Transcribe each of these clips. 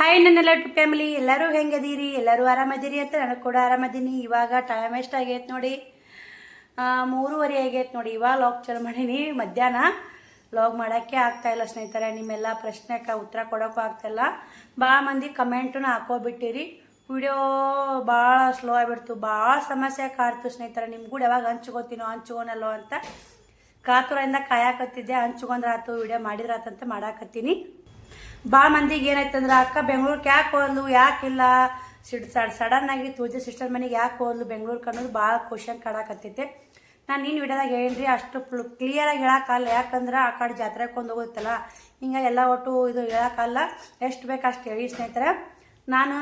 Hi ನನ್ನೆಲ್ಲ family ಎಲ್ಲರೂ ಹೆಂಗದೀರಿ? ಎಲ್ಲರೂ ಆರಾಮದೀರಿ ಅಂತ ನನಗೆ ಕೂಡ ಆರಾಮದೀನಿ. ಇವಾಗ ಟೈಮ್ ಎಷ್ಟು ಆಗೈತೆ ನೋಡಿ? ಮೂರುವರೆ ಆಗೈತೆ ನೋಡಿ. ಇವಾಗ ಲಾಗ್ ಚಾಲು ಮಾಡೀನಿ. ಮಧ್ಯಾಹ್ನ ಲಾಗ್ ಮಾಡೋಕ್ಕೆ ಆಗ್ತಾಯಿಲ್ಲ ಸ್ನೇಹಿತರೆ. ನಿಮ್ಮೆಲ್ಲ ಪ್ರಶ್ನೆಗೆ ಉತ್ತರ ಕೊಡೋಕ್ಕೂ ಆಗ್ತಾಯಿಲ್ಲ ಭಾಳ ಮಂದಿ ಕಮೆಂಟನ್ನು ಹಾಕೋಬಿಟ್ಟಿರಿ. ವಿಡಿಯೋ ಭಾಳ ಸ್ಲೋ ಆಗಿಬಿಡ್ತು. ಭಾಳ ಸಮಸ್ಯೆ ಕಾಡ್ತು ಸ್ನೇಹಿತರೆ. ಕೂಡ ಯಾವಾಗ ಹಂಚ್ಕೋತೀನೋ, ಹಂಚ್ಕೊನಲ್ಲೋ ಅಂತ ಕಾತುರದಿಂದ ಕಾಯಕತ್ತಿದ್ದೆ. ಹಂಚ್ಕೊಂಡ್ರೆ ಆತು ವಿಡಿಯೋ ಮಾಡಿದ್ರಾತಂತ ಮಾಡಾಕತ್ತೀನಿ. ಭಾಳ ಮಂದಿಗೆ ಏನಾಯ್ತಂದ್ರೆ ಅಕ್ಕ ಬೆಂಗ್ಳೂರ್ಗೆ ಯಾಕೆ ಹೋದ್ಲು ಯಾಕಿಲ್ಲ ಸಿಡ್ ಸಡ್ ಆಗಿ ತೂಜೆ ಸಿಸ್ಟರ್ ಮನೆಗೆ ಯಾಕೆ ಹೋದ್ಲು? ಬೆಂಗ್ಳೂರು ಕಣ್ಣೋದು ಭಾಳ ಕ್ವಶನ್ ಕಾಡಾಕತ್ತೈತೆ ನಾನು ನೀನು ವಿಡಿಯೋದಾಗ ಹೇಳಿರಿ, ಅಷ್ಟು ಕ್ಲಿಯರಾಗಿ ಹೇಳೋಕ್ಕಲ್ಲ ಯಾಕಂದ್ರೆ ಆ ಕಡೆ ಜಾತ್ರೆಗೆ ಕೊಂಡು ಹೋಗುತ್ತಲ್ಲ, ಹಿಂಗೆ ಎಲ್ಲ ಒಟ್ಟು ಇದು ಹೇಳೋಕ್ಕಲ್ಲ ಎಷ್ಟು ಬೇಕು ಅಷ್ಟು ಹೇಳಿ ಸ್ನೇಹಿತರೆ. ನಾನು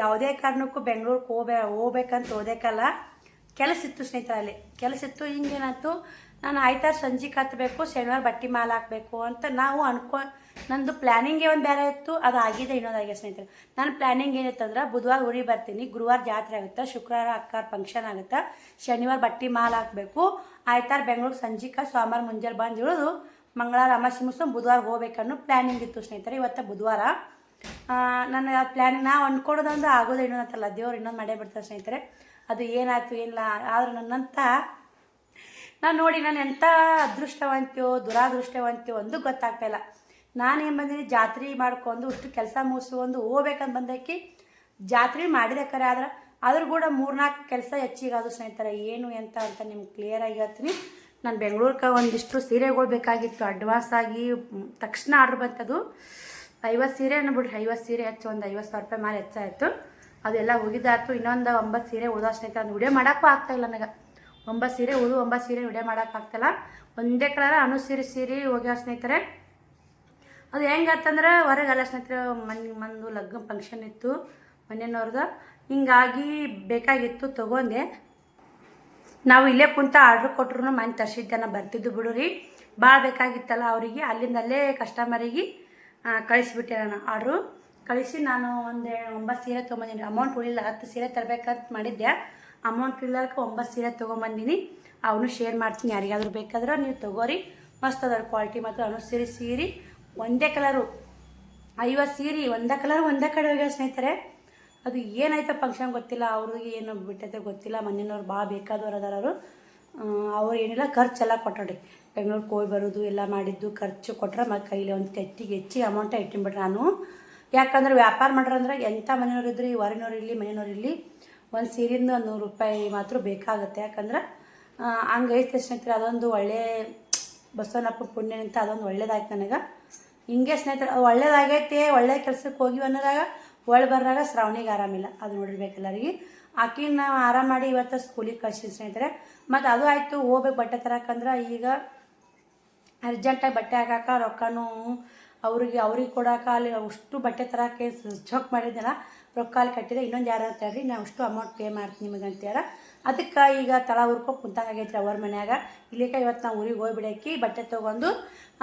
ಯಾವುದೇ ಕಾರಣಕ್ಕೂ ಬೆಂಗ್ಳೂರಿಗೆ ಹೋಗ್ಬೇ ಹೋಗ್ಬೇಕಂತ ಓದೇಕಲ್ಲ ಕೆಲಸ ಇತ್ತು ಸ್ನೇಹಿತರಲ್ಲಿ. ಕೆಲಸ ಇತ್ತು, ಹಿಂಗೇನಾಯ್ತು? ನಾನು ಆಯ್ತಾರ ಸಂಜೆ ಕತ್ತಬೇಕು ಶನಿವಾರ ಬಟ್ಟೆ ಮಾಲ್ ಹಾಕಬೇಕು ಅಂತ ನಾವು ಅನ್ಕೊ, ನಂದು ಪ್ಲ್ಯಾನಿಂಗೇ ಒಂದು ಬೇರೆ ಇತ್ತು, ಅದು ಆಗಿದೆ ಇನ್ನೊಂದಾಗಿದೆ ಸ್ನೇಹಿತರೆ. ನನ್ನ ಪ್ಲ್ಯಾನಿಂಗ್ ಏನಿತ್ತು ಅಂದ್ರೆ ಬುಧವಾರ ಊರಿಗೆ ಬರ್ತೀನಿ, ಗುರುವಾರ ಜಾತ್ರೆ ಆಗುತ್ತೆ, ಶುಕ್ರವಾರ ಅಕ್ಕಾರ ಫಂಕ್ಷನ್ ಆಗುತ್ತೆ, ಶನಿವಾರ ಬಟ್ಟೆ ಮಾಲ್ ಹಾಕಬೇಕು, ಆಯ್ತಾರ ಬೆಂಗಳೂರು ಸಂಜಿಕ, ಸೋಮವಾರ ಮುಂಜಾನೆ ಬಂದು ಇಳಿದು, ಮಂಗಳವಾರ ಅಮಾಸಿ ಮುಗಿಸ್ಕೊಂಡು ಬುಧವಾರ ಹೋಗ್ಬೇಕನ್ನೋ ಪ್ಲ್ಯಾನಿಂಗ್ ಇತ್ತು ಸ್ನೇಹಿತರೆ, ಇವತ್ತು ಬುಧವಾರ. ನನ್ನ ಪ್ಲ್ಯಾನಿಂಗ್ ನಾವು ಅಂದ್ಕೊಡೋದಂದ್ರೆ ಆಗೋದು ಇನ್ನೊಂದು ಅಂತಲ್ಲ ದೇವ್ರು ಇನ್ನೊಂದು ಮಾಡೇ ಬಿಡ್ತಾರೆ ಸ್ನೇಹಿತರೆ. ಅದು ಏನಾಯ್ತು, ಏನಿಲ್ಲ, ಆದ್ರೆ ನನ್ನಂತ ನಾನು ನೋಡಿ ನಾನು ಎಂಥ ಅದೃಷ್ಟವಂತ್ಯೋ, ದುರಾದೃಷ್ಟವಂತ್ಯೋ ಒಂದು ಗೊತ್ತಾಗ್ತಾ ಇಲ್ಲ. ನಾನು ಏನು ಬಂದೀನಿ, ಜಾತ್ರೆ ಮಾಡ್ಕೊಂಡು ಅಷ್ಟು ಕೆಲಸ ಮುಗಿಸ್ಕೊಂಡು ಹೋಗ್ಬೇಕಂತ ಬಂದಕ್ಕೆ ಜಾತ್ರೆ ಮಾಡಿದೆ ಕರೆ ಆದ್ರೆ. ಆದರೂ ಕೂಡ ಮೂರ್ನಾಲ್ಕು ಕೆಲಸ ಹೆಚ್ಚಿಗೆ ಅದು ಸ್ನೇಹಿತರೆ, ಏನು, ಎಂತ ಅಂತ ನಿಮ್ಗೆ ಕ್ಲಿಯರಾಗಿ ಹೇಳ್ತೀನಿ. ನಾನು ಬೆಂಗಳೂರಿಗೆ ಒಂದಿಷ್ಟು ಸೀರೆಗಳು ಬೇಕಾಗಿತ್ತು. ಅಡ್ವಾನ್ಸ್ ಆಗಿ ತಕ್ಷಣ ಆರ್ಡ್ರ್ ಬಂತದು. ಐವತ್ತು ಸೀರೆ ಬಿಡ್ರಿ ಐವತ್ತು ಸೀರೆ ಹೆಚ್ಚು ಒಂದು ಐವತ್ತು ಸಾವಿರ ರೂಪಾಯಿ ಮೇಲೆ ಹೆಚ್ಚಾಯಿತು ಅದೆಲ್ಲ ಹೋಗಿದ್ದಾಯ್ತು ಇನ್ನೊಂದು ಒಂಬತ್ತು ಸೀರೆ ಉಳ್ದ ಸ್ನೇಹಿತರೆ ಅದು ವಿಡಿಯೋ ಮಾಡೋಕ್ಕೂ ಆಗ್ತಾಯಿಲ್ಲ ನನಗೆ. ಒಂಬತ್ತು ಸೀರೆ, ಉದು ಒಂಬತ್ತು ಸೀರೆ ವಿಡಿಯೋ ಮಾಡೋಕ್ಕಾಗ್ತಲ್ಲ ಒಂದೇ ಕಲರ್, ಅನು ಸೀರೆ ಸೀರೆ ಹೋಗ್ಯಾವ ಸ್ನೇಹಿತರೆ. ಅದು ಹೆಂಗತ್ತಂದ್ರೆ ಹೊರಗಲ್ಲ ಸ್ನೇಹಿತರೆ, ಮನ್, ಮಂದು ಲಗ್ನ ಫಂಕ್ಷನ್ ಇತ್ತು ಮನೆಯವ್ರದ್ದು ಹಿಂಗಾಗಿ ಬೇಕಾಗಿತ್ತು, ತೊಗೊಂಡೆ. ನಾವು ಇಲ್ಲೇ ಕುಂತ ಆರ್ಡ್ರ್ ಕೊಟ್ರು ಮನೆ ತರಿಸಿದ್ದೆ ನಾ ಬರ್ತಿದ್ದು ಬಿಡು ರೀ ಭಾಳ ಬೇಕಾಗಿತ್ತಲ್ಲ ಅವರಿಗೆ, ಅಲ್ಲಿಂದಲ್ಲೇ ಕಸ್ಟಮರಿಗೆ ಕಳಿಸಿಬಿಟ್ಟೆ ನಾನು ಆರ್ಡ್ರು ಕಳಿಸಿ ನಾನು ಒಂದು, ಒಂಬತ್ತು ಸೀರೆ ತೊಗೊಂಬಂದಿನಿ. ಅಮೌಂಟ್ ಉಳಿಲ್ಲ, ಹತ್ತು ಸೀರೆ ತರಬೇಕಂತ ಮಾಡಿದ್ದೆ. ಅಮೌಂಟ್ ಇಲ್ಲಕ್ಕೆ ಒಂಬತ್ತು ಸೀರೆ ತೊಗೊಂಬಂದಿನಿ. ಅವನು ಶೇರ್ ಮಾಡ್ತೀನಿ, ಯಾರಿಗಾದ್ರೂ ಬೇಕಾದ್ರೆ ನೀವು ತೊಗೋರಿ. ಮಸ್ತ್ ಅದರ ಕ್ವಾಲಿಟಿ ಮಾತ್ರ. ಅವನು ಸೀರೆ ಸೀರೆ, ಒಂದೇ ಕಲರು ಐವತ್ತು ಸೀರೆ, ಒಂದೇ ಕಲರ್ ಒಂದೇ ಕಡೆ ಹೋಗ್ಯಾವ ಸ್ನೇಹಿತರೆ. ಅದು ಏನಾಯ್ತು ಫಂಕ್ಷನ್ ಗೊತ್ತಿಲ್ಲ, ಅವ್ರಿಗೆ ಏನು ಬಿಟ್ಟೈತೆ ಗೊತ್ತಿಲ್ಲ. ಮನೆಯವ್ರು ಭಾಳ ಬೇಕಾದವ್ರು ಅದಾರ ಅವರು. ಅವ್ರು ಏನಿಲ್ಲ ಖರ್ಚೆಲ್ಲ ಕೊಟ್ಟೋಡಿ ಬೆಂಗಳೂರು ಹೋಗಿ ಬರೋದು, ಎಲ್ಲ ಮಾಡಿದ್ದು, ಖರ್ಚು ಕೊಟ್ರೆ ಮತ್ತು ಕೈಲಿ ಒಂದು ತೆಟ್ಟಿಗೆ ಹೆಚ್ಚಿ ಅಮೌಂಟ ಇಟ್ಟಿನ್ಬಿಟ್ರೆ ನಾನು. ಯಾಕಂದ್ರೆ ವ್ಯಾಪಾರ ಮಾಡ್ರಂದ್ರೆ ಎಂಥ ಮನೆಯವ್ರು ಇದ್ರಿ, ಹೊರನವ್ರು ಇರಲಿ, ಮನೆಯವ್ರು ಇರಲಿ ಒಂದು ಸೀರೆಯಿಂದ ಒಂದು ನೂರು ರೂಪಾಯಿ ಮಾತ್ರ ಬೇಕಾಗುತ್ತೆ. ಯಾಕಂದ್ರೆ ಹಂಗೈತೆ ಸ್ನೇಹಿತರೆ, ಅದೊಂದು ಒಳ್ಳೆ ಬಸವನಪ್ಪ ಪುಣ್ಯ ಅಂತ ಅದೊಂದು ಒಳ್ಳೇದಾಯ್ತು ನನಗೆ. ಹಿಂಗೆ ಸ್ನೇಹಿತರೆ ಒಳ್ಳೇದಾಗೈತೆ, ಒಳ್ಳೆ ಕೆಲ್ಸಕ್ಕೆ ಹೋಗಿ ಅನ್ನೋದಾಗ ಒಳ್ಳೆ ಬರ್ರಾಗ ಶ್ರಾವಣಿಗೆ ಆರಾಮಿಲ್ಲ ಅದು ನೋಡಿರ್ಬೇಕು ಎಲ್ಲರಿಗೆ. ಆಕಿನ ನಾವು ಆರಾಮ ಮಾಡಿ ಇವತ್ತು ಸ್ಕೂಲಿಗೆ ಕಳ್ಸಿದ್ವಿ ಸ್ನೇಹಿತರೆ. ಮತ್ತು ಅದು ಆಯಿತು, ಹೋಗ್ಬೇಕು ಬಟ್ಟೆ ತರಕಂದ್ರೆ ಈಗ ಅರ್ಜೆಂಟಾಗಿ ಬಟ್ಟೆ ಹಾಕಾಕ ರೊಕ್ಕನೂ ಅವ್ರಿಗೆ ಅವ್ರಿಗೆ ಕೊಡೋಕೆ ಅಲ್ಲಿ ಅಷ್ಟು ಬಟ್ಟೆ ತರಕ್ಕೆ ಚೊಕ್ ಮಾಡಿದ್ದೆಲ್ಲ ರೊಕ್ಕ ಅಲ್ಲಿ ಕಟ್ಟಿದೆ, ಇನ್ನೊಂದು ಯಾರು ಹೇಳ್ರಿ, ನಾವು ಅಷ್ಟು ಅಮೌಂಟ್ ಪೇ ಮಾಡ್ತೀನಿ ನಿಮಗೆ ಅಂತೇಳಿ ಅದಕ್ಕೆ ಈಗ ತಳ ಹುರ್ಕೊ ಕುಂತಂಗಾಗೈತ್ರಿ ಅವ್ರ ಮನ್ಯಾಗ. ಇಲ್ಲಿಕ ಇವತ್ತು ನಾವು ಊರಿಗೆ ಹೋಗ್ಬಿಡಾಕಿ, ಬಟ್ಟೆ ತೊಗೊಂಡು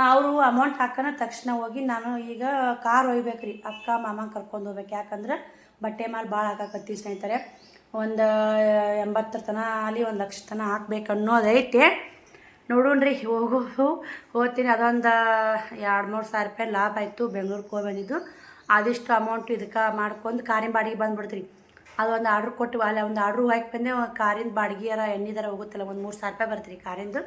ಅವರು ಅಮೌಂಟ್ ಹಾಕೋಣ ತಕ್ಷಣ ಹೋಗಿ ನಾನು ಈಗ ಕಾರ್ ಒಯ್ಬೇಕ್ರಿ, ಅಕ್ಕ ಮಾಮ ಕರ್ಕೊಂಡು ಹೋಗ್ಬೇಕು. ಯಾಕಂದ್ರೆ ಬಟ್ಟೆ ಮಾಲ್ ಭಾಳ ಹಾಕಾಕತ್ತೀವಿ ಸ್ನೇಹಿತರೆ. ಒಂದು ಎಂಬತ್ತರ ತನ ಅಲ್ಲಿ ಒಂದು ಲಕ್ಷ ತನ ಹಾಕ್ಬೇಕು ಅನ್ನೋದೈತೆ ನೋಡೋಣ್ರಿ ಹೋಗು ಹೋಗ್ತೀನಿ. ಅದೊಂದು ಎರಡು ಮೂರು ಸಾವಿರ ರೂಪಾಯಿ ಲಾಭ ಆಯಿತು. ಬೆಂಗ್ಳೂರಿಗೆ ಹೋಗಿ ಬಂದಿದ್ದು. ಅದಿಷ್ಟು ಅಮೌಂಟ್ ಇದಕ್ಕೆ ಮಾಡ್ಕೊಂಡು ಕಾರಿನ ಬಾಡಿಗೆ ಬಂದುಬಿಡ್ತೀರಿ. ಅದು ಒಂದು ಆರ್ಡ್ರ್ ಕೊಟ್ಟು ಅಲ್ಲ, ಒಂದು ಆರ್ಡ್ರ್ ಹಾಕಿ ಬಂದೆ ಕಾರಿನ ಬಾಡಿಗೆಯರ ಎಣ್ಣೆದಾರ ಹೋಗುತ್ತಲ್ಲ, ಒಂದು ಮೂರು ಸಾವಿರ ರೂಪಾಯಿ ಬರ್ತೀರಿ ಕಾರಿಂದು.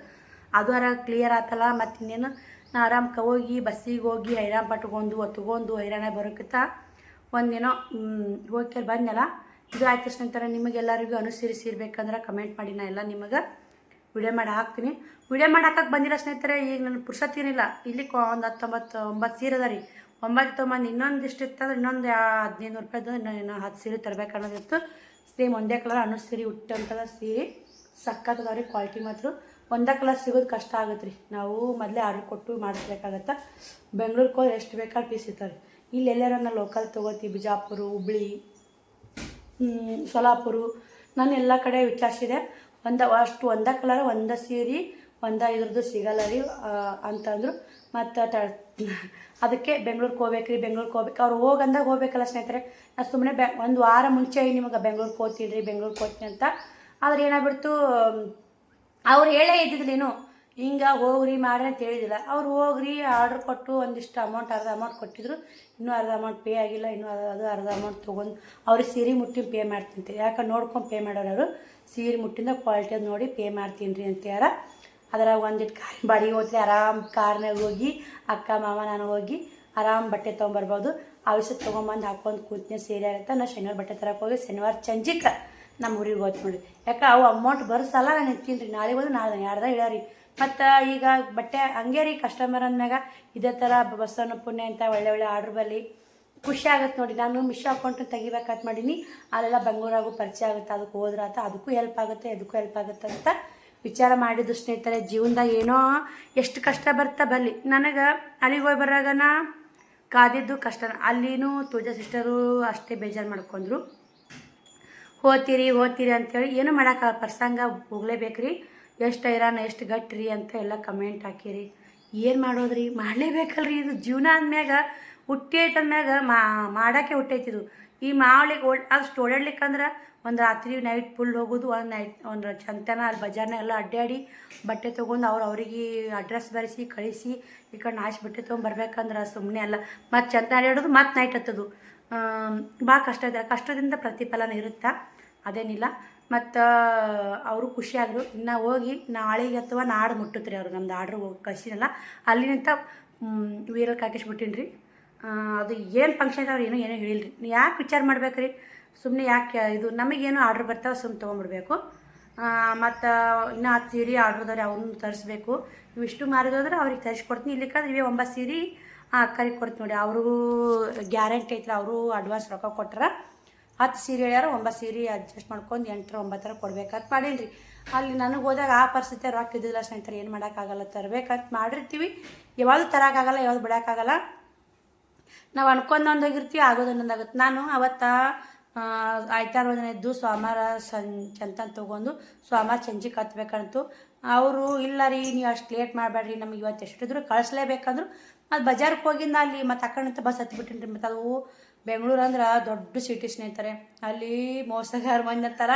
ಅದು ಅರ ಕ್ಲಿಯರ್ ಆತಲ್ಲ, ಮತ್ತು ಇನ್ನೇನು ನಾ ಆರಾಮ್ಕ ಹೋಗಿ ಬಸ್ಸಿಗೆ ಹೋಗಿ ಹೈರಾಣ ಪಟ್ಕೊಂಡು ಒತ್ಕೊಂಡು ಹೈರಾಣ ಬರೋಕ್ಕಿಂತ ಒಂದೇನೋ ಹೋಗಿ ಬಂದೆಲ್ಲ ಇದು ಆಯ್ತು ನಂತರ ನಿಮಗೆಲ್ಲರಿಗೂ ಅನುಸರಿಸಿರ್ಬೇಕಂದ್ರೆ ಕಮೆಂಟ್ ಮಾಡಿ ನಾ ಎಲ್ಲ ನಿಮಗೆ ವಿಡಿಯೋ ಮಾಡಿ ಹಾಕ್ತೀನಿ. ವಿಡಿಯೋ ಮಾಡಿ ಹಾಕಕ್ಕೆ ಬಂದಿರೋ ಸ್ನೇಹಿತರೆ, ಈಗ ನನ್ನ ಪುರ್ಸತ್ತೇನಿಲ್ಲ ಇಲ್ಲಿ ಒಂದು ಹತ್ತೊಂಬತ್ತು ಒಂಬತ್ತು ಸೀರೆ ಅದ ರೀ. ಒಂಬತ್ತು ತೊಗೊಂಬಂದು ಇನ್ನೊಂದಿಷ್ಟು ಇತ್ತಂದ್ರೆ ಇನ್ನೊಂದು ಹದಿನೈದು ನೂರು ರೂಪಾಯ್ದು ಇನ್ನೂ ಹತ್ತು ಸೀರೆ ತರಬೇಕು ಅನ್ನೋದಿತ್ತು. ಸೇಮ್ ಒಂದೇ ಕಲರ್ ಅನ್ನೋ ಸೀರೆ ಉಟ್ಟಂಥದ ಸೀರೆ. ಸಕ್ಕತ್ತದವ್ರಿ ಕ್ವಾಲಿಟಿ ಮಾತ್ರ. ಒಂದೇ ಕಲರ್ ಸಿಗೋದು ಕಷ್ಟ ಆಗುತ್ತೆ ರೀ ನಾವು ಮೊದಲೇ ಆರ್ಡ್ರ್ ಕೊಟ್ಟು ಮಾಡಿಸ್ಬೇಕಾಗತ್ತೆ. ಬೆಂಗ್ಳೂರಿಗೆ ಹೋದ್ರೆ ಎಷ್ಟು ಬೇಕಾದ್ರೆ ಪೀಸ್ ಇರ್ತಾರೆ ಇಲ್ಲಿ ಎಲ್ಲಾರ ನಾ ಲೋಕಲ್ ತೊಗೋತೀವಿ ಬಿಜಾಪುರ, ಹುಬ್ಳಿ ಸೊಲಾಪುರ. ನಾನು ಎಲ್ಲ ಕಡೆ ವಿಚಾರಿಸಿದೆ ಒಂದು ಅಷ್ಟು ಒಂದೇ ಕಲರ್ ಒಂದೇ ಸೀರೆ, ಒಂದ ಇದ್ರದ್ದು ಸಿಗಲ್ಲ ರೀ. ಅಂತಂದ್ರು ಮತ್ತು ತ ಅದಕ್ಕೆ ಬೆಂಗ್ಳೂರಿಗೆ ಹೋಗ್ಬೇಕ್ರಿ, ಬೆಂಗ್ಳೂರಿಗೆ ಹೋಗ್ಬೇಕು ಅವ್ರು ಹೋಗಂದಾಗ ಹೋಗ್ಬೇಕಲ್ಲ ಸ್ನೇಹಿತರೆ ನಾ ಸುಮ್ಮನೆ ಬೆ ಒಂದು ವಾರ ಮುಂಚೆ ನಿಮಗೆ ಬೆಂಗ್ಳೂರಿಗೆ ಹೋಗ್ತಿದ್ರಿ ಬೆಂಗ್ಳೂರಿಗೆ ಹೋಗ್ತೀನಿ ಅಂತ. ಆದ್ರೆ ಏನಾಗ್ಬಿಡ್ತು, ಅವ್ರು ಹೇಳೇ ಇದ್ದಿದ್ಲೇನು ಹಿಂಗೆ ಹೋಗ್ರಿ ಮಾಡ್ರಿ ಅಂತ ಹೇಳಿದಿಲ್ಲ ಅವ್ರು ಹೋಗ್ರಿ ಆರ್ಡ್ರ್ ಕೊಟ್ಟು ಒಂದಿಷ್ಟು ಅಮೌಂಟ್ ಅರ್ಧ ಅಮೌಂಟ್ ಕೊಟ್ಟಿದ್ರು. ಇನ್ನೂ ಅರ್ಧ ಅಮೌಂಟ್ ಪೇ ಆಗಿಲ್ಲ, ಇನ್ನೂ ಅದು ಅದು ಅರ್ಧ ಅಮೌಂಟ್ ತೊಗೊಂಡು ಅವ್ರಿಗೆ ಸೀರೆ ಮುಟ್ಟಿ ಪೇ ಮಾಡ್ತೀನಿ ಯಾಕೆ ನೋಡ್ಕೊಂಡು ಪೇ ಮಾಡೋರು ಅವರು ಸೀರೆ ಮುಟ್ಟಿಂದ ಕ್ವಾಲಿಟಿ ನೋಡಿ ಪೇ ಮಾಡ್ತೀನಿ ರೀ ಅಂತ ಯಾರ ಅದ್ರಾಗ ಒಂದಿಟ್ಟು ಕಾರ್ ಬಾಡಿಗೆ ಹೋಗ್ಲಿ ಆರಾಮ್ ಕಾರ್ನಾಗ ಹೋಗಿ ಅಕ್ಕ ಮಾವ ನಾನು ಹೋಗಿ ಆರಾಮ್ ಬಟ್ಟೆ ತೊಗೊಂಬರ್ಬೋದು. ಔಷಧ ತೊಗೊಂಬಂದು ಹಾಕೊಂಡು ಕೂತ್ನೆ ಸೀರೆ ಆಗುತ್ತೆ. ನಾ ಶನಿವಾರ ಬಟ್ಟೆ ತರಕ್ಕೆ ಹೋಗಿ ಶನಿವಾರ ಸಂಜಿಕ್ಕೆ ನಮ್ಮ ಊರಿಗೆ ಹೋಯ್ತು ನೋಡಿ ಯಾಕೆ ಅವು ಅಮೌಂಟ್ ಬರ್ಸಲ್ಲ ನಾನು ಎತ್ತೀನಿ ರೀ ನಾಳೆ ಹೋದ್ರೆ ನಾಳೆ ಯಾರ್ದ ಇಳಾರಿ ಮತ್ತು ಈಗ ಬಟ್ಟೆ ಹಂಗೆ ರೀ ಕಸ್ಟಮರ್ ಅಂದಮ್ಯಾಗ ಇದೇ ಥರ ಬಸವನ ಪುಣ್ಯ ಅಂತ ಒಳ್ಳೆ ಒಳ್ಳೆ ಆರ್ಡ್ರ್ ಬರಲಿ ಖುಷಿ ಆಗುತ್ತೆ ನೋಡಿ ನಾನು ಮಿಶೋ ಅಕೌಂಟ್ ತೆಗಿಬೇಕಂತ ಮಾಡೀನಿ. ಅಲ್ಲೆಲ್ಲ ಬೆಂಗಳೂರಾಗೂ ಪರಿಚಯ ಆಗುತ್ತೆ. ಅದಕ್ಕೆ ಹೋದ್ರೆ ಆತ, ಅದಕ್ಕೂ ಹೆಲ್ಪ್ ಆಗುತ್ತೆ ಅದಕ್ಕೂ ಹೆಲ್ಪ್ ಆಗುತ್ತೆ ಅಂತ ವಿಚಾರ ಮಾಡಿದ್ದು ಸ್ನೇಹಿತರೆ, ಜೀವನದಾಗ ಏನೋ ಎಷ್ಟು ಕಷ್ಟ ಬರ್ತಾ ಬಲ್ಲಿ ನನಗೆ ಅಲ್ಲಿಗೆ ಹೋಗಿ ಬರಾಗನ ಕಾದಿದ್ದು ಕಷ್ಟ. ಅಲ್ಲಿನೂ ತುಳಜಾ ಸಿಸ್ಟರು ಅಷ್ಟೇ ಬೇಜಾರು ಮಾಡ್ಕೊಂಡ್ರು. ಹೋತೀರಿ ಹೋತೀರಿ ಅಂತೇಳಿ ಏನು ಮಾಡೋಕ್ಕಾಗ ಪ್ರಸಂಗ ಹೋಗ್ಲೇಬೇಕ್ರಿ. ಎಷ್ಟು ಐರಾನ ಎಷ್ಟು ಗಟ್ಟಿರಿ ಅಂತ ಎಲ್ಲ ಕಮೆಂಟ್ ಹಾಕಿರಿ. ಏನು ಮಾಡೋದ್ರಿ? ಮಾಡಲೇಬೇಕಲ್ರಿ ಇದು ಜೀವನ ಅಂದ್ಮ್ಯಾಗ. ಹುಟ್ಟಿ ಅಂದ್ಮ್ಯಾಗ ಮಾಡೋಕ್ಕೆ ಹುಟ್ಟೈತಿದು ಈ ಮಾವಳಿಗೆ ಓಡ್ ಅಷ್ಟು ಓಡಾಡ್ಲಿಕ್ಕಂದ್ರೆ ಒಂದು ರಾತ್ರಿ ನೈಟ್ ಫುಲ್ ಹೋಗೋದು, ಒಂದು ನೈಟ್ ಒಂದು ಚಂತನ ಅಲ್ಲಿ ಬಜಾರ್ನ ಎಲ್ಲ ಅಡ್ಡಾಡಿ ಬಟ್ಟೆ ತೊಗೊಂಡು ಅವ್ರು ಅವ್ರಿಗೆ ಅಡ್ರೆಸ್ ಬರೆಸಿ, ಕಳಿಸಿ, ಈ ಕಡೆ ನಾಶ್ ಬಟ್ಟೆ ತೊಗೊಂಬರ್ಬೇಕಂದ್ರೆ ಸುಮ್ಮನೆ ಅಲ್ಲ. ಮತ್ತು ಚಂತನ ಅಡ್ಡಾಡೋದು ಮತ್ತು ನೈಟ್ ಹತ್ತದು. ಭಾಳ ಕಷ್ಟ ಇದೆ ಕಷ್ಟದಿಂದ ಪ್ರತಿಫಲನ ಇರುತ್ತೆ, ಅದೇನಿಲ್ಲ. ಮತ್ತು ಅವರು ಖುಷಿಯಾದರು. ಇನ್ನು ಹೋಗಿ ನಾಳೆಗೆ ಅಥವಾ ನಾಡು ಮುಟ್ಟುತ್ತೆ ಅವರು. ನಮ್ದು ಆರ್ಡ್ರ್ ಕಳಿಸಿನಲ್ಲ. ಅಲ್ಲಿನಿಂದ ವೀರಲ್ಲಿ ಕಾಕಿಸ್ಬಿಟ್ಟಿನಿ ರೀ ಅದು ಏನು ಫಂಕ್ಷನ್ ಅವ್ರು ಏನೂ ಏನೂ ಹೇಳಿಲ್ರಿ. ಯಾಕೆ ವಿಚಾರ ಮಾಡ್ಬೇಕ್ರಿ? ಸುಮ್ಮನೆ ಯಾಕೆ ಇದು ನಮಗೇನು ಆರ್ಡ್ರ್ ಬರ್ತಾವೆ ಸುಮ್ಮನೆ ತೊಗೊಂಬಿಡ್ಬೇಕು ಮತ್ತು ಇನ್ನೂ ಹತ್ತು ಸೀರೆ ಆರ್ಡ್ರದವ್ರೆ ಅವ್ರನ್ನ ತರಿಸ್ಬೇಕು. ನೀವು ಇಷ್ಟು ಮಾರಿದ್ರೆ ಅವ್ರಿಗೆ ತರಿಸ್ಕೊಡ್ತೀನಿ ಇಲ್ಲಿಕ್ಕಂದ್ರೆ ಇವೇ ಒಂಬತ್ತು ಸೀರೆ ಅಕ್ಕರಿಗೆ ಕೊಡ್ತೀನಿ ನೋಡಿ. ಅವ್ರಿಗೂ ಗ್ಯಾರಂಟಿ ಐತ್ರ ಅವರು ಅಡ್ವಾನ್ಸ್ ರೊಕ್ಕ ಕೊಟ್ರೆ ಹತ್ತು ಸೀರೆ ಹೇಳ್ಯಾರ, ಒಂಬತ್ತು ಸೀರೆ ಅಡ್ಜಸ್ಟ್ ಮಾಡ್ಕೊಂಡು ಎಂಟರ ಒಂಬತ್ತರ ಕೊಡ್ಬೇಕಂತ ಮಾಡೀನಿ ರೀ ಅಲ್ಲಿ ನನಗೆ ಹೋದಾಗ ಆ ಪರಿಸ್ಥಿತಿ ರೊಕ್ಕ ಇದ್ದಿಲ್ಲ ಸ್ನೇಹಿತರೆ, ಏನು ಮಾಡೋಕ್ಕಾಗಲ್ಲ. ತರಬೇಕಂತ ಮಾಡಿರ್ತೀವಿ. ಯಾವಾಗ ತರೋಕ್ಕಾಗಲ್ಲ ಯಾವುದು ಬಿಡೋಕ್ಕಾಗಲ್ಲ. ನಾವು ಅನ್ಕೊಂಡೊಂದಾಗಿರ್ತೀವಿ ಆಗೋದೊಂದೊಂದಾಗುತ್ತೆ ನಾನು ಅವತ್ತ ಆಯ್ತಾರ ಒಂದಿನ ಎದ್ದು ಸೋಮವಾರ ಸಂ ಚಂತನ್ ತೊಗೊಂಡು ಸ್ವಾಮಾರ ಸಂಜೆ ಕತ್ಬೇಕಂತು ಅವರು, ಇಲ್ಲ ರೀ, ನೀವು ಅಷ್ಟು ಲೇಟ್ ಮಾಡಬೇಡ್ರಿ, ನಮ್ಗೆ ಇವತ್ತು ಎಷ್ಟಿದ್ರು ಕಳಿಸ್ಲೇಬೇಕಂದ್ರು. ಮತ್ತು ಬಜಾರ್ಗೆ ಹೋಗಿಂದ ಅಲ್ಲಿ ಮತ್ತು ಅಕ್ಕಡಂತ ಬಸ್ ಹತ್ಬಿಟ್ಟಿನಿ ರೀ ಮತ್ತು ಅದು ಬೆಂಗಳೂರು ಅಂದ್ರೆ ದೊಡ್ಡ ಸಿಟಿ ಸ್ನೇಹಿತರೆ. ಅಲ್ಲಿ ಮೋಸಗಾರ ಮಂದಿ ಅಂತಾರ.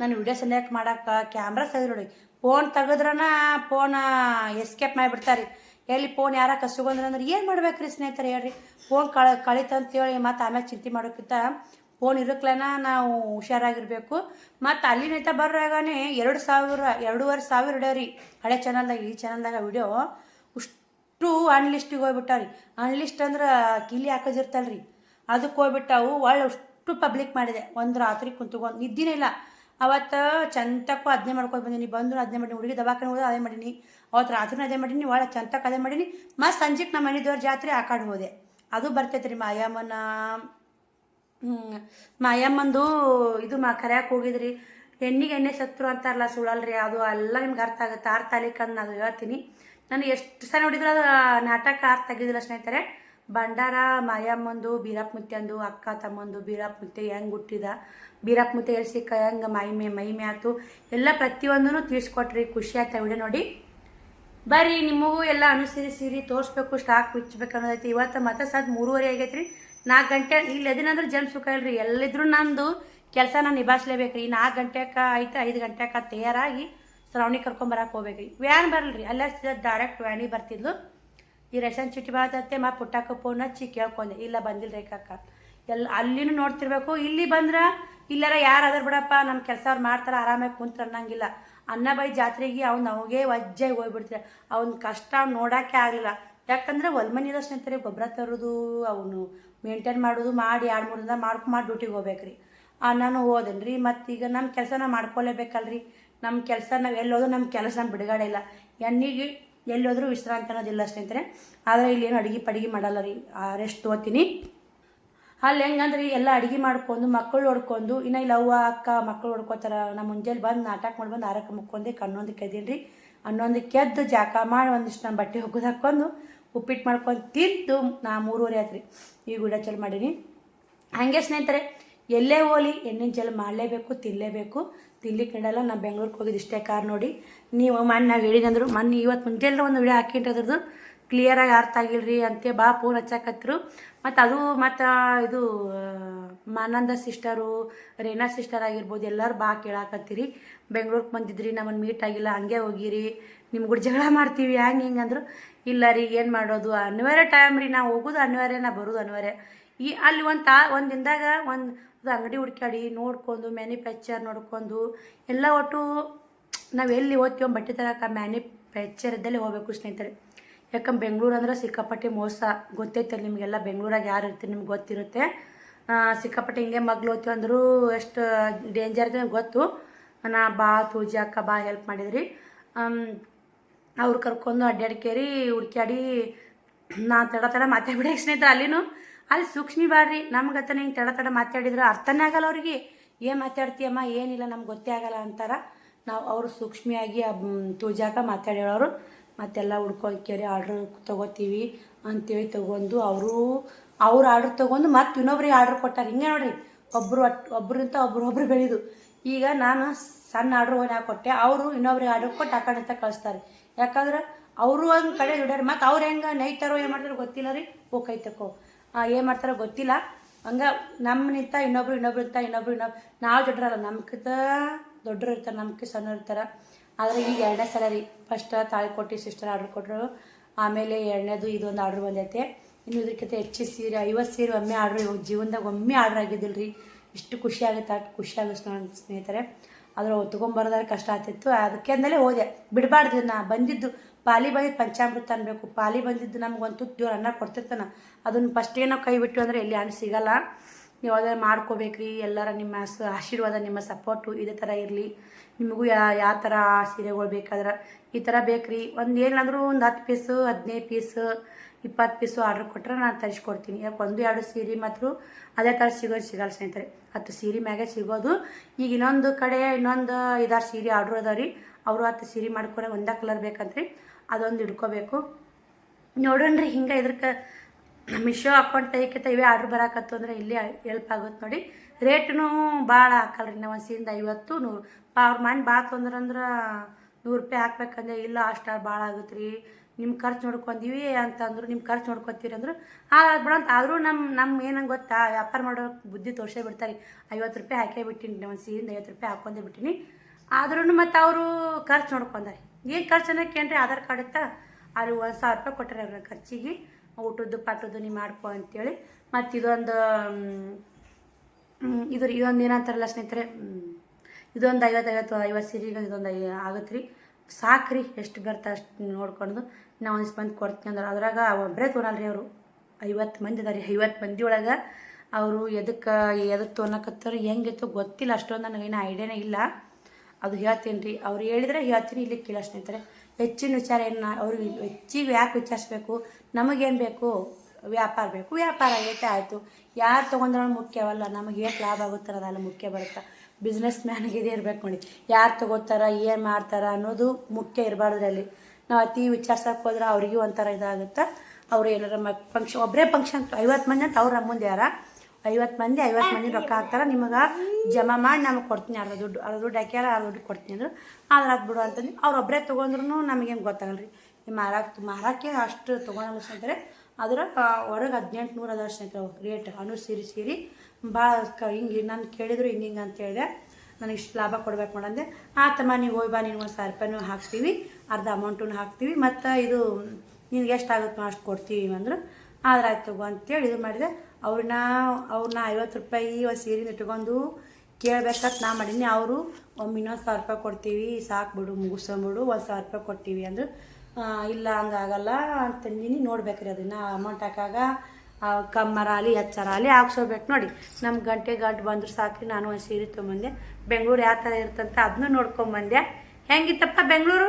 ನಾನು ವಿಡಿಯೋ ಸೆಲೆಕ್ಟ್ ಮಾಡೋಕೆ ಕ್ಯಾಮ್ರಾ ತೆಗೆದು ನೋಡಿ. ಫೋನ್ ತೆಗೆದ್ರನ ಫೋನ್ ಎಸ್ಕೇಪ್ ಮಾಡಿಬಿಡ್ತಾರೆ. ಎಲ್ಲಿ ಫೋನ್ ಯಾರ ಕಸ್ಕೊಂಡ್ರೆ ಅಂದ್ರೆ ಏನು ಮಾಡ್ಬೇಕು ರೀ ಸ್ನೇಹಿತರೆ ಹೇಳ್ರಿ. ಫೋನ್ ಕಳ ಕಳಿತಂತೇಳಿ ಮತ್ತು ಆಮೇಲೆ ಚಿಂತೆ ಮಾಡೋಕ್ಕಿಂತ ಫೋನ್ ಇರಕ್ಲನ ನಾವು ಹುಷಾರಾಗಿರಬೇಕು. ಮತ್ತು ಅಲ್ಲಿನೈತ ಬರೋವಾಗನೇ ಎರಡು ಸಾವಿರ, ಎರಡೂವರೆ ಸಾವಿರ ಇಡ್ಯಾವ ರೀ ಹಳೆ ಚಾನಲ್ದಾಗ ಈ ಚಾನಲ್ದಾಗ ವಿಡಿಯೋ ಅಷ್ಟು ಅನ್ಲಿಸ್ಟಿಗೆ ಹೋಗ್ಬಿಟ್ಟಾವ್ರಿ ಅನ್ಲಿಸ್ಟ್ ಅಂದ್ರೆ ಕಿಲಿ ಹಾಕೋದಿರ್ತಲ್ಲ ರೀ ಅದಕ್ಕೆ ಹೋಗ್ಬಿಟ್ಟಾವು. ಒಳ್ಳೆ ಅಷ್ಟು ಪಬ್ಲಿಕ್ ಮಾಡಿದೆ. ಒಂದು ರಾತ್ರಿ ಕುಂತ್ಕೊಂಡು. ನಿದ್ದಿನೇ ಇಲ್ಲ. ಅವತ್ತು ಚಂತಕ್ಕೂ ಅದನ್ನೇ ಮಾಡ್ಕೊಂಡು ಬಂದೀನಿ. ಬಂದು ಅದನ್ನೇ ಮಾಡಿ ಹುಡುಗಿ ದವಾಖಾನೆ ಹೋದ ಅದೇ ಮಾಡೀನಿ. ಅವತ್ತು ರಾತ್ರಿನೂ ಅದೇ ಮಾಡೀನಿ. ಒಳ್ಳೆ ಚಂತಕ್ಕೆ ಅದೇ ಮಾಡೀನಿ. ಮತ್ತು ಸಂಜೆಗೆ ನಮ್ಮ ಮನೆ ದೇವ್ರ ಜಾತ್ರೆ ಆ ಕಡೆ ಹೋದೆ. ಅದು ಬರ್ತೈತೆ ರೀ ಮಾಯಮ್ಮನ ಮಾಯಮ್ಮಂದು ಇದು ಮಾ ಕರ್ಯಾಕೆ ಹೋಗಿದ್ರಿ. ಹೆಣ್ಣಿಗೆ ಎಣ್ಣೆ ಸತ್ರು ಅಂತಾರಲ್ಲ ಸುಳಲ್ರಿ ಅದು ಎಲ್ಲ ನಿಮ್ಗೆ ಅರ್ಥ ಆಗುತ್ತೆ. ಅರ್ಥ ಅಂತ ನಾನು ಹೇಳ್ತೀನಿ. ನಾನು ಎಷ್ಟು ಸಲ ನೋಡಿದ್ರೆ ಅದು ನಾಟಕ ಅರ್ಥ ಆಗಿದ್ದಿಲ್ಲ ಸ್ನೇಹಿತರೆ. ಭಂಡಾರ, ಮಾಯಮ್ಮಂದು, ಬೀರಪ್ಪ ಅಕ್ಕ ತಮ್ಮಂದು, ಬೀರಪ್ಪ ಮುತ್ತೆ ಹೆಂಗೆ ಹುಟ್ಟಿದ, ಬೀರಪ್ಪ ಮುತ್ತೆ ಎಲ್ಲಿ ಸಿಕ್ಕ, ಹೆಂಗೆ ಮೈಮೆ ಮೈಮೆ ಆಯ್ತು ಎಲ್ಲ ಪ್ರತಿಯೊಂದೂ ತಿಳಿಸ್ಕೊಟ್ರಿ. ಖುಷಿ ಆಯ್ತಾ ವಿಡಿಯೋ ನೋಡಿ. ಬರ್ರಿ, ನಿಮಗೂ ಎಲ್ಲ ಅನುಸರಿಸಿರಿ, ತೋರಿಸ್ಬೇಕು ಸ್ಟಾಕ್ ಬಿಚ್ಚಬೇಕು ಅನ್ನೋದೈತಿ ಇವತ್ತು ಮತ್ತೆ ಸದ್ ಮೂರುವರೆ ಆಗೈತ್ರಿ. ನಾಲ್ಕು ಗಂಟೆ, ಇಲ್ಲಿ ಎದಿನಂದ್ರೆ ಜನ ಸುಖ ಇಲ್ರಿ. ಎಲ್ಲಿದ್ರು ನಂದು ಕೆಲಸ ನಾನು ನಿಭಾಯಿಸ್ಲೇಬೇಕ್ರಿ. ನಾಲ್ಕು ಗಂಟೆಗೆ ಆಯ್ತು, ಐದು ಗಂಟೆಗೆ ತಯಾರಾಗಿ ಶ್ರಾವಣಿ ಕರ್ಕೊಂಬರಕ್ಕೆ ಹೋಗ್ಬೇಕು ರೀ ವ್ಯಾನ್ ಬರಲ್ರಿ. ಅಲ್ಲೇ ಡೈರೆಕ್ಟ್ ವ್ಯಾನಿಗೆ ಬರ್ತಿದ್ಲು. ಈ ರೇಷನ್ ಚೀಟಿ ಬಾತತ್ತೆ ಮಾ ಪುಟ್ಟಕ್ಕ ಫೋನ್ ಹಚ್ಚಿ ಕೇಳ್ಕೊಂಡೆ. ಇಲ್ಲ ಬಂದಿಲ್ಲ ರೇಖಕ್ಕ ಎಲ್ಲ ಅಲ್ಲಿನೂ ನೋಡ್ತಿರ್ಬೇಕು. ಇಲ್ಲಿ ಬಂದ್ರೆ ಇಲ್ಲಾರ ಯಾರು ಅದ್ರ ಬಿಡಪ್ಪ ನಮ್ಮ ಕೆಲಸ ಅವ್ರು ಮಾಡ್ತಾರೆ, ಆರಾಮಾಗಿ ಕುಂತ್ರ ಅನ್ನಂಗಿಲ್ಲ. ಅನ್ನ ಬೈ ಜಾತ್ರೆಗೆ ಅವ್ನು ಅವಾಗೇ ವಜ್ಜಾಗಿ ಹೋಗ್ಬಿಡ್ತಾರೆ ಅವ್ನ ಕಷ್ಟ ನೋಡೋಕ್ಕೆ ಆಗಲಿಲ್ಲ. ಯಾಕಂದ್ರೆ ಹೊಲ್ಮನಿದ ಸ್ನೇಹಿತರೆ ಗೊಬ್ಬರ ತರೋದು ಅವನು. ಮೇಂಟೈನ್ ಮಾಡೋದು ಮಾಡಿ ಎರಡು ಮೂರು ದಿನ ಮಾಡ್ಕೊಂಡು ಮಾಡಿ ಡ್ಯೂಟಿಗೆ ಹೋಗ್ಬೇಕ್ರಿ. ಆ, ನಾನು ಹೋದೆನು ರೀ ಮತ್ತು ಈಗ ನಮ್ಮ ಕೆಲಸನ ನಾವು ಮಾಡ್ಕೊಲೇಬೇಕಲ್ರಿ. ನಮ್ಮ ಕೆಲಸ ನಾವು ಎಲ್ಲೋದು ನಮ್ಮ ಕೆಲಸ ನಮ್ಮ ಬಿಡುಗಡೆ ಇಲ್ಲ. ಎಣ್ಣಿಗೆ ಎಲ್ಲೋದ್ರೂ ವಿಶ್ರಾಂತಿ ಅನ್ನೋದಿಲ್ಲ ಸ್ನೇಹಿತರೆ ಆದರೆ ಇಲ್ಲೇನು ಅಡುಗೆ ಪಡುಗೆ ಮಾಡಲ್ಲ ರೀ. ರೆಸ್ಟ್ ತೊಗೋತೀನಿ ಅಲ್ಲಿ ಹೆಂಗಂದ್ರೆ, ಎಲ್ಲ ಅಡುಗೆ ಮಾಡ್ಕೊಂಡು ಮಕ್ಕಳು ಹೊಡ್ಕೊಂಡು ಇನ್ನು ಇಲ್ಲಿ ಅವ್ವ, ಅಕ್ಕ ಮಕ್ಕಳು ಹೊಡ್ಕೋತಾರ ನಮ್ಮ ಮುಂಜಾನೆ ಬಂದು ನಾಟಕ ಮಾಡಿ ಬಂದು ಆರಕ್ಕೆ ಮುಕ್ಕೊಂಡೆ, ಕಣ್ಣೊಂದು ಎದ್ದೀನಿ ರೀ ಹನ್ನೊಂದಕ್ಕೆ ಎದ್ದು ಜಾಕ ಮಾಡಿ ಒಂದಿಷ್ಟು ನಾನು ಬಟ್ಟೆ ಹೋಗೋದು ಹಾಕ್ಕೊಂಡು ಉಪ್ಪಿಟ್ಟು ಮಾಡ್ಕೊಂಡು ತಿಂದು ನಾ ಮೂರುವರೆ ಆತ್ರಿ. ರೀ ಈ ಗುಡ ಚಲ್ ಮಾಡೀನಿ. ಹಾಗೆ ಸ್ನೇಹಿತರೆ, ಎಲ್ಲೇ ಹೋಲಿ ಎಣ್ಣಿನ ಜಲ್ ಮಾಡಲೇಬೇಕು ತಿನ್ನಲೇಬೇಕು ತಿನ್ಲಿಕ್ಕೆ ಕಂಡಲ್ಲ ನಾ ಬೆಂಗ್ಳೂರಿಗೆ ಹೋಗಿದ್ದು ಇಷ್ಟೇ ಕಾರ್ ನೋಡಿ. ನೀವು ಮಣ್ಣು ನಾವು ಹೇಳಿದಂದ್ರು ಮೊನ್ನೆ ಇವತ್ತು ಮುಂಜಾನೆ ಒಂದು ವಿಡಿಯೋ ಹಾಕಿಂಟದ್ರದ್ದು ಕ್ಲಿಯರಾಗಿ ಅರ್ಥ ಆಗಿಲ್ರಿ ಅಂತೆ ಬಾ ಫೋನ್ ಹಚ್ಚಾಕತ್ರು. ಮತ್ತು ಅದು ಮತ್ತು ಇದು ಮಾನಂದ ಸಿಸ್ಟರು ರೇನಾ ಸಿಸ್ಟರ್ ಆಗಿರ್ಬೋದು ಎಲ್ಲರೂ ಬಾ ಕೇಳಾಕತ್ತೀರಿ. ಬೆಂಗ್ಳೂರಿಗೆ ಬಂದಿದ್ರಿ ನಮ್ಮನ್ನು ಮೀಟ್ ಆಗಿಲ್ಲ, ಹಂಗೆ ಹೋಗಿರಿ. ನಿಮ್ಮ ಗುಡ್ ಜಗಳ ಮಾಡ್ತೀವಿ, ಹ್ಯಾಂಗೆ ಹಿಂಗೆ ಅಂದರು. ಇಲ್ಲ ರೀ, ಏನು ಮಾಡೋದು? ಅನಿವಾರ್ಯ ಟೈಮ್ ರೀ ನಾವು ಹೋಗೋದು ಅನಿವಾರ್ಯ ನಾ ಬರೋದು ಅನಿವಾರ್ಯ ಈ ಅಲ್ಲಿ ಒಂದು ತಾ, ಒಂದು ದಿನದಾಗ ಒಂದು ಅಂಗಡಿ ಹುಡ್ಕಾಡಿ ನೋಡ್ಕೊಂಡು ಮ್ಯಾನುಫ್ಯಾಕ್ಚರ್ ನೋಡ್ಕೊಂಡು, ಎಲ್ಲ ಒಟ್ಟು ನಾವು ಎಲ್ಲಿ ಓದ್ತೀವೋ ಬಟ್ಟೆ ತರಕ ಮ್ಯಾನುಫ್ಯಾಕ್ಚರ್ ಇದ್ದಲ್ಲಿ ಹೋಗ್ಬೇಕು ಸ್ನೇಹಿತರೆ. ಯಾಕಂದ್ರೆ ಬೆಂಗಳೂರು ಅಂದ್ರೆ ಸಿಕ್ಕಾಪಟ್ಟೆ ಮೋಸ. ಗೊತ್ತೈತೆ ನಿಮಗೆಲ್ಲ, ಬೆಂಗಳೂರಾಗ ಯಾರು ಇರ್ತೀರಿ ನಿಮ್ಗೆ ಗೊತ್ತಿರುತ್ತೆ. ಸಿಕ್ಕಾಪಟ್ಟೆ ಹಿಂಗೆ ಮಗ್ಳು ಓದ್ತೀವಿ ಅಂದರೂ ಎಷ್ಟು ಡೇಂಜರ್ ಇದೆ ಗೊತ್ತು. ನಾ ಬಾ, ತೂಜಿ ಅಕ್ಕ, ಬಾ ಹೆಲ್ಪ್ ಮಾಡಿದ್ರಿ. ಅವ್ರು ಕರ್ಕೊಂಡು ಅಡ್ಡಾಡ್ಕೇರಿ ಹುಡ್ಕ್ಯಾಡಿ ನಾ ತಡ ತಡ ಮಾತಾಡ್ಬಿಡಿ ಸ್ನೇಹಿತರೆ ಅಲ್ಲಿನೂ. ಅಲ್ಲಿ ಸೂಕ್ಷ್ಮಿ ಬಾಡ್ರಿ ನಮ್ಗೆ ಅತನ ಹಿಂಗೆ ತಡ ತಡ ಮಾತಾಡಿದ್ರೆ ಅರ್ಥನೇ ಆಗಲ್ಲ ಅವ್ರಿಗೆ. ಏನು ಮಾತಾಡ್ತೀಯಮ್ಮ, ಏನಿಲ್ಲ, ನಮ್ಗೆ ಗೊತ್ತೇ ಆಗಲ್ಲ ಅಂತಾರ. ನಾವು ಅವರು ಸೂಕ್ಷ್ಮಿಯಾಗಿ ತೂಜಾಕ ಮಾತಾಡೋರು ಮತ್ತೆಲ್ಲ ಹುಡ್ಕೊಳ್ಕೇರಿ ಆರ್ಡ್ರ್ ತೊಗೋತೀವಿ ಅಂತೇಳಿ ತೊಗೊಂಡು ಅವರು, ಅವ್ರು ಆರ್ಡ್ರ್ ತೊಗೊಂಡು ಮತ್ತೆ ಇನ್ನೊಬ್ರಿಗೆ ಆರ್ಡ್ರ್ ಕೊಟ್ಟಾರೆ. ಹಿಂಗೆ ನೋಡ್ರಿ ಒಬ್ಬರು ಒಟ್ಟು ಒಬ್ಬರು ಒಬ್ರು ಬೆಳೆದು. ಈಗ ನಾನು ಸಣ್ಣ ಆರ್ಡ್ರ್ ಹೋಗಿ ಕೊಟ್ಟೆ? ಅವರು ಇನ್ನೊಬ್ರಿಗೆ ಆರ್ಡ್ರ್ ಕೊಟ್ಟು ಆ ಕಡೆ ಅಂತ ಕಳಿಸ್ತಾರೆ. ಯಾಕಂದ್ರೆ ಅವರು ಒಂದು ಕಡೆ ದುಡ್ಯಾರ. ಮತ್ತು ಅವ್ರು ಹೆಂಗೆ ನೈತಾರೋ ಏನು ಮಾಡ್ತಾರೋ ಗೊತ್ತಿಲ್ಲ ರೀ. ಹೋಗೈತಕ್ಕೋ ಏನು ಮಾಡ್ತಾರೋ ಗೊತ್ತಿಲ್ಲ. ಹಂಗೆ ನಮ್ಮ ನಿಂತ ಇನ್ನೊಬ್ರು ಇನ್ನೊಬ್ರು ಇನ್ನೊಬ್ರು ಇನ್ನೊಬ್ರು. ನಾವು ದೊಡ್ಡರಲ್ಲ, ನಮ್ಕಿಂತ ದೊಡ್ಡರು ಇರ್ತಾರೆ ನಮ್ಗೆ ಸಣ್ಣ ಇರ್ತಾರೆ. ಆದರೆ ಈಗ ಎರಡನೇ ಸಲ ರೀ ಫಸ್ಟ್ ತಾಳಿ ಕೊಟ್ಟು ಸಿಸ್ಟರ್ ಆರ್ಡ್ರ್ ಕೊಟ್ಟರು ಆಮೇಲೆ ಎರಡನೇದು ಇದೊಂದು ಆರ್ಡ್ರ್ ಬಂದೈತೆ. ಇನ್ನು ಇದಕ್ಕಿಂತ ಹೆಚ್ಚು ಸೀರೆ, ಐವತ್ತು ಸೀರೆ ಒಮ್ಮೆ ಆರ್ಡ್ರ್ ಜೀವನದಾಗ ಒಮ್ಮೆ ಆರ್ಡ್ರ್ ಆಗಿದ್ದಿಲ್ಲ ರೀ. ಇಷ್ಟು ಖುಷಿ ಆಗುತ್ತೆ, ಅಷ್ಟು ಖುಷಿ ಆಗುತ್ತೆ ನನ್ನ ಸ್ನೇಹಿತರೆ. ಅದ್ರ ತೊಗೊಂಬರೋದಾದ್ರೆ ಕಷ್ಟ ಆಗ್ತಿತ್ತು. ಅದಕ್ಕೆ ಅಂದಲೇ ಹೋದೆ. ಬಿಡಬಾರ್ದು ನಾ ಬಂದಿದ್ದು ಪಾಲಿ ಬಂದಿದ್ದು ಪಂಚಾಮೃತ ಅನ್ಬೇಕು. ಪಾಲಿ ಬಂದಿದ್ದು ನಮ್ಗೆ ಒಂದು ತುತ್ತು ದೇವ್ರು ಅನ್ನ ಕೊಡ್ತಿರ್ತಾನೆ. ಅದನ್ನು ಫಸ್ಟೇ ನಾವು ಕೈ ಬಿಟ್ಟು ಅಂದರೆ ಎಲ್ಲಿ ಅನ್ನ ಸಿಗಲ್ಲ. ನೀವು ಮಾಡ್ಕೋಬೇಕು ಮಾಡ್ಕೋಬೇಕ್ರಿ, ಎಲ್ಲರ ನಿಮ್ಮ ಆಶೀರ್ವಾದ, ನಿಮ್ಮ ಸಪೋರ್ಟು ಇದೇ ಥರ ಇರಲಿ. ನಿಮಗೂ ಯಾ, ಯಾವ ಥರ ಸೀರೆಗಳು ಬೇಕಾದ್ರೆ ಈ ಥರ ಬೇಕ್ರಿ. ಒಂದು ಏನಾದರೂ ಒಂದು ಹತ್ತು ಪೀಸು ಹದಿನೈದು ಪೀಸು ಇಪ್ಪತ್ತು ಪೀಸು ಆರ್ಡ್ರ್ ಕೊಟ್ಟರೆ ನಾನು ತರಿಸ್ಕೊಡ್ತೀನಿ. ಯಾಕೆ ಒಂದು ಎರಡು ಸೀರೆ ಮಾತ್ರ ಅದೇ ಥರ ಸಿಗೋದು ಸಿಗಲ್ಲ ಸ್ನೇಹಿತರೆ. ಹತ್ತು ಸೀರೆ ಮ್ಯಾಗೆ ಸಿಗೋದು. ಈಗ ಇನ್ನೊಂದು ಕಡೆ ಇನ್ನೊಂದು ಐದಾರು ಸೀರೆ ಆರ್ಡ್ರ್ ಅದಾವ ರೀ ಅವರು ಹತ್ತು ಸೀರೆ ಮಾಡ್ಕೊಂಡ್ರೆ ಒಂದೇ ಕಲರ್ ಬೇಕಂತ್ರಿ, ಅದೊಂದು ಹಿಡ್ಕೋಬೇಕು ನೋಡೋಣ್ರಿ ಹಿಂಗೆ ಇದ್ರಕ್ಕೆ ಮಿಶೋ ಅಕೌಂಟ್ ತೆಗಿಕತ್ತ ಇವೇ, ಆರ್ಡ್ರ್ ಬರಾಕತ್ತು ಅಂದ್ರೆ ಇಲ್ಲಿ ಹೆಲ್ಪ್ ಆಗುತ್ತೆ ನೋಡಿ. ರೇಟ್ನು ಭಾಳ ಹಾಕಲ್ರಿ ನಾವು ಸೀಂದ ಐವತ್ತು ನೂರು ಅವ್ರ ಮನೆ ಭಾಳ ತೊಂದ್ರೆ ಅಂದ್ರೆ ನೂರು ರೂಪಾಯಿ ಹಾಕ್ಬೇಕಂದ್ರೆ ಇಲ್ಲ ಅಷ್ಟು ಭಾಳ ಆಗುತ್ತೆ ರೀ ನಿಮ್ಮ ಖರ್ಚು ನೋಡ್ಕೊಂಡೀವಿ ಅಂತಂದ್ರು ನಿಮ್ಮ ಖರ್ಚು ನೋಡ್ಕೊತೀರಿ ಅಂದರು ಆ ಬಿಡ ಅಂತ ಆದರೂ ನಮ್ಮ ನಮ್ಮ ಏನಂಗೆ ಗೊತ್ತಾ, ವ್ಯಾಪಾರ ಮಾಡೋ ಬುದ್ಧಿ ತೋರಿಸೇ ಬಿಡ್ತಾರೆ. ಐವತ್ತು ರೂಪಾಯಿ ಹಾಕೇ ಬಿಟ್ಟಿನಿ, ನಾವು ಸೀರಿಂದ ಐವತ್ತು ರೂಪಾಯಿ ಹಾಕೊಂಡೇ ಬಿಟ್ಟಿನಿ. ಆದ್ರೂ ಮತ್ತು ಅವರು ಖರ್ಚು ನೋಡ್ಕೊಂಡಾರೆ. ಏನು ಖರ್ಚು ಅನ್ನೋಕ್ಕೇನ್ರಿ ಆಧಾರ್ ಕಾರ್ಡ್ ಇತ್ತ? ಅಲ್ಲಿ ಒಂದು ಸಾವಿರ ರೂಪಾಯಿ ಕೊಟ್ಟರೆ ಅವ್ರ ಖರ್ಚಿಗೆ. ಊಟದ್ದು ಪಾಟದ್ದು ನೀವು ಮಾಡ್ಕೊ ಅಂತೇಳಿ. ಮತ್ತು ಇದೊಂದು ಇದು ರೀ ಇದೊಂದು ಏನಂತಾರಲ್ಲ ಸ್ನೇಹಿತರೆ ಇದೊಂದು ಐವತ್ತು ಐವತ್ತು ಐವತ್ತು ಸೀರೆಗೆ ಇದೊಂದು ಐ ಆಗುತ್ತೆ ರೀ ಸಾಕ್ರಿ, ಎಷ್ಟು ಬರ್ತಾ ಅಷ್ಟು ನೋಡ್ಕೊಂಡು. ನಾವು ಒಂದು ಮಂದಿ ಕೊಡ್ತೀನಿ ಅಂದ್ರೆ ಅದ್ರಾಗ ಒಬ್ಬರೇ ತೊಗೊಳಲ್ರಿ ಅವರು. ಐವತ್ತು ಮಂದಿ ಅದಾರಿ ಐವತ್ತು ಮಂದಿ ಒಳಗೆ ಅವರು ಎದಕ್ಕೆ ಎದಕ್ಕೆ ತೊಗೊಳಕತ್ತಾರ ಹೆಂಗಿತ್ತು ಗೊತ್ತಿಲ್ಲ, ಅಷ್ಟೊಂದು ನನಗೇನು ಐಡಿಯಾನೇ ಇಲ್ಲ. ಅದು ಹೇಳ್ತೀನಿ ರೀ ಅವ್ರು ಹೇಳಿದ್ರೆ ಹೇಳ್ತೀನಿ, ಇಲ್ಲಿ ಕೇಳ ಸ್ನೇಹಿತರೆ. ಹೆಚ್ಚಿನ ವಿಚಾರ ಏನು ಅವ್ರಿಗೆ ಹೆಚ್ಚಿಗೆ ಯಾಕೆ ವಿಚಾರಿಸ್ಬೇಕು? ನಮಗೇನು ಬೇಕು? ವ್ಯಾಪಾರ ಬೇಕು. ವ್ಯಾಪಾರ ಆಗೈತೆ, ಆಯಿತು. ಯಾರು ತೊಗೊಂಡ್ರೂ ಮುಖ್ಯವಲ್ಲ ನಮಗೆ ಏನು ಲಾಭ ಆಗುತ್ತೆ ಅದೆಲ್ಲ ಮುಖ್ಯ ಬರುತ್ತೆ? ಬಿಸ್ನೆಸ್ ಮ್ಯಾನ್ಗೆ ಇದೇ ಇರಬೇಕು ನೋಡಿ. ಯಾರು ತೊಗೋತಾರ, ಏನು ಮಾಡ್ತಾರ ಅನ್ನೋದು ಮುಖ್ಯ ಇರಬಾರ್ದು ಅಲ್ಲಿ. ನಾವು ಅತಿ ವಿಚಾರ್ಸಕ್ಕೆ ಹೋದ್ರೆ ಅವ್ರಿಗೂ ಒಂಥರ ಇದಾಗುತ್ತೆ? ಅವ್ರು ಏನಾರ ಫಂಕ್ಷನ್ ಒಬ್ಬರೇ ಫಂಕ್ಷನ್ ಐವತ್ತು ಮಂದಿ ಅಂತ ಅವ್ರು ಮುಂದೆ ಯಾರ? ಐವತ್ತು ಮಂದಿ ಐವತ್ತು ಮಂದಿ ರೊಕ್ಕ ಹಾಕ್ತಾರೆ. ನಿಮಗೆ ಜಮಾ ಮಾಡಿ ನಮಗೆ ಕೊಡ್ತೀನಿ. ಅರ್ಧ ದುಡ್ಡು ಅರ್ಧ ದುಡ್ಡು ಹಾಕ್ಯಾರ ಅರ್ಧ ದುಡ್ಡು ಕೊಡ್ತೀನಿ ಅಂದ್ರೆ. ಆದ್ರೆ ಅದು ಬಿಡು ಅಂತಂದು ಅವ್ರು ಒಬ್ಬರೇ ತೊಗೊಂಡ್ರು ನಮಗೇನು ಗೊತ್ತಾಗಲ್ಲ ರೀ ಮಾರಾಕೆ ಮಾರಕ್ಕೆ ಅಷ್ಟು ತೊಗೊಳಲ್ಲ ಸ್ನೇಹಿತರೆ ಅದರ ಹೊರಗೆ ಹದಿನೆಂಟು ನೂರು ಅದ ಸ್ನೇಹಿತರೆ ರೇಟ್ ಅನು ಸೀರೆ ಸೀರೆ. ಭಾಳ ಕ ಹಿಂಗೆ ನಾನು ಕೇಳಿದ್ರು ಹಿಂಗೆ ಹಿಂಗೆ ಅಂತ ಹೇಳಿದೆ. ನನಗೆ ಇಷ್ಟು ಲಾಭ ಕೊಡ್ಬೇಕು ಮಾಡಂದೆ ಆತಮ್ಮ ನೀವು ಹೋಗಿ ಬಾ ನೀನು ಒಂದು ಸಾವಿರ ರೂಪಾಯಿನೂ ಹಾಕ್ತೀವಿ. ಅರ್ಧ ಅಮೌಂಟನ್ನು ಹಾಕ್ತೀವಿ. ಮತ್ತು ಇದು ನಿನಗೆ ಎಷ್ಟು ಆಗುತ್ತೋ ಅಷ್ಟು ಕೊಡ್ತೀವಿ ಅಂದರು. ಆದ್ರೆ ಆಯ್ತು ತಗೋ ಅಂತೇಳಿ ಇದು ಮಾಡಿದೆ. ಅವ್ರನ್ನ ಅವ್ರನ್ನ ಐವತ್ತು ರೂಪಾಯಿ ಒಂದು ಸೀರೆನ ಇಟ್ಕೊಂಡು ಕೇಳ್ಬೇಕಂತ ನಾ ಮಾಡೀನಿ. ಅವರು ಒಮ್ಮೆ ಇನ್ನೊಂದು ಸಾವಿರ ರೂಪಾಯಿ ಕೊಡ್ತೀವಿ ಸಾಕು ಬಿಡು ಮುಗಿಸ್ಕೊಂಬಿಡು ಒಂದು ಸಾವಿರ ರೂಪಾಯಿ ಕೊಡ್ತೀವಿ ಅಂದರು. ಇಲ್ಲ ಹಂಗಾಗಲ್ಲ ಅಂತಂದಿನಿ ನೋಡ್ಬೇಕ್ರಿ ಅದನ್ನ ಅಮೌಂಟ್ ಹಾಕಾಗ ಕಮ್ಮರಾಲಿ ಕಮ್ಮರ ಆಗಲಿ ಹೆಚ್ಚರ ಆಗಲಿ ಹಾಕ್ಸೋಬೇಕು ನೋಡಿ. ನಮ್ಮ ಗಂಟೆ ಗಂಟು ಬಂದ್ರೆ ಸಾಕ್ರಿ ನಾನು ಒಂದು ಸೀರೆ ತೊಗೊಂಬಂದೆ. ಬೆಂಗಳೂರು ಯಾವ ಥರ ಇರ್ತಂತ ಅದನ್ನೂ ನೋಡ್ಕೊಂಬಂದೆ. ಹೆಂಗಿತ್ತಪ್ಪ ಬೆಂಗಳೂರು?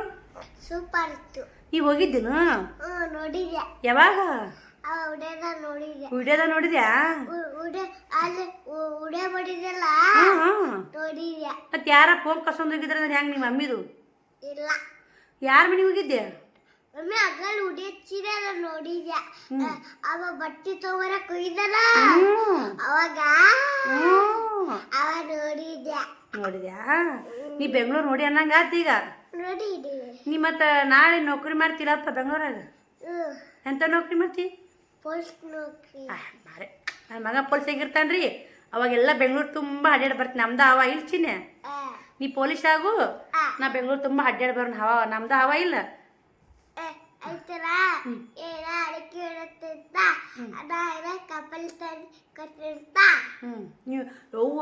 ಸೂಪರ್ ಇತ್ತು. ನೀವು ಹೋಗಿದ್ದೀನು ನೋಡಿದ್ಯಾ ಯಾವಾಗ? ವಿಡಿಯೋದ ನೋಡಿದ್ಯಾ? ಮತ್ ಯಾರ ಫೋನ್ ಕಸ್ಕೊಂಡು ಹೋಗಿದ್ರೆ ಅಂದ್ರೆ ಹೆಂಗೆ ನಿಮ್ಮ ಮಮ್ಮಿದು? ಇಲ್ಲ. ಯಾರ ಮನೆಗೆ ಹೋಗಿದ್ದೆ ಒಮ್ಮೆ ಅಗಲ್ ಉಡಿ ಹಚ್ಚಿದಲ್ಲ ನೋಡಿದ್ಯಾ ಅವ ಬಟ್ಟೆ ತಗೋರ ಕುಯ್ದಲ್ಲ ಅವಾಗ? ಅವ ನೋಡಿದ್ಯಾ? ನೋಡಿದ್ಯಾ? ನೀ ಬೆಂಗಳೂರು ನೋಡಿ ಅನ್ನಂಗ ಆತು ಈಗ? ನೋಡಿ ನೀ ಮತ್ತ ನಾಳೆ ನೌಕರಿ ಮಾಡ್ತೀರಪ್ಪ ಬೆಂಗಳೂರಾಗ? ಎಂತ ನೌಕರಿ ಮಾಡ್ತಿ? ಪೊಲೀಸ್ ನೌಕರಿ ಆ, ಬಾರೆ ನನ್ನ ಮಗ ಪೊಲೀಸ್ ಆಗಿರ್ತಾನ್ರಿ ಅವಾಗೆಲ್ಲ ಬೆಂಗಳೂರು ತುಂಬ ಅಡ್ಡಾಡ್ ಬರ್ತೀನಿ ನಮ್ದು ಅವ ಇಲ್ಲ ಚಿನ್ನೆ? ನೀ ಪೊಲೀಸ್ ಆಗು ನಾ ಬೆಂಗಳೂರು ತುಂಬ ಅಡ್ಡಾಡಿ ಬರೋಣ ಹವಾ ನಮ್ದು ಹವಾ ಇಲ್ಲ? ಆಯ್ತಲ್ಲ ಏನ ಅಡಿಕೆ ಇಡುತ್ತಿದ್ದ ಅದ ಏನ ಕಪಲ್ ತಂದು ಕೊಟ್ಟಿರ್ತ ಹ್ಞೂ ನೀವು ಯವ್ವ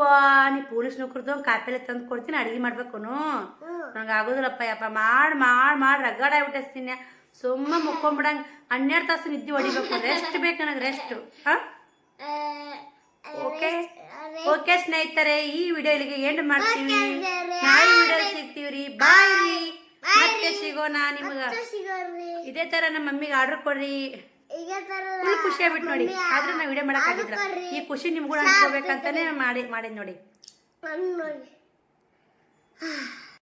ನೀ ಪೊಲೀಸ್ ನೌಕರದು ಕಾಯಿಪಲ್ಲೆ ತಂದು ಕೊಡ್ತೀನಿ ಅಡಿಗೆ ಮಾಡ್ಬೇಕು. ನಂಗೆ ಆಗೋದಿಲ್ಲಪ್ಪ ಯಪ್ಪ ಮಾಡಿ ಮಾಡಿ ಮಾಡಿ ರಗಡ ಆಗ್ಬಿಟ್ಟಿಸ್ತೀನಿ ಸುಮ್ಮ ಮುಕ್ಕೊಂಬಿಡಂಗ್ ಹನ್ನೆರಡು ತಾಸು ನಿದ್ದೆ ಹೊಡಿಬೇಕು. ರೆಸ್ಟ್ ಬೇಕು ನನಗೆ ರೆಸ್ಟ್ ಹಾಂ? ಓಕೆ ಓಕೆ ಸ್ನೇಹಿತರೆ ಈ ವಿಡಿಯೋ ಇಲ್ಲಿಗೆ ಎಂಡ್ ಮಾಡ್ತೀವಿ ನಾಳೆ ವಿಡಿಯೋ ಸಿಗ್ತೀವಿ ರೀ. ಬಾಯ್ ರೀ. ಮತ್ತೆ ಸಿಗೋಣ ನಿಮ್ಗೆ. ಇದೇ ತರ ನಮ್ಮ ಮಮ್ಮಿಗೆ ಆರ್ಡರ್ ಕೊಡ್ರಿ. ಫುಲ್ ಖುಷಿ ಆಗ್ಬಿಟ್ಟು ನೋಡಿ. ಆದ್ರೆ ನಾವು ವಿಡಿಯೋ ಮಾಡಕ್ಕಾಗಿದ್ರ ಈ ಖುಷಿ ನಿಮ್ಗೂ ಅನ್ಕೋಬೇಕಂತಾನೆ ಮಾಡಿ ಮಾಡಿದ್ ನೋಡಿ. ನೋಡಿ.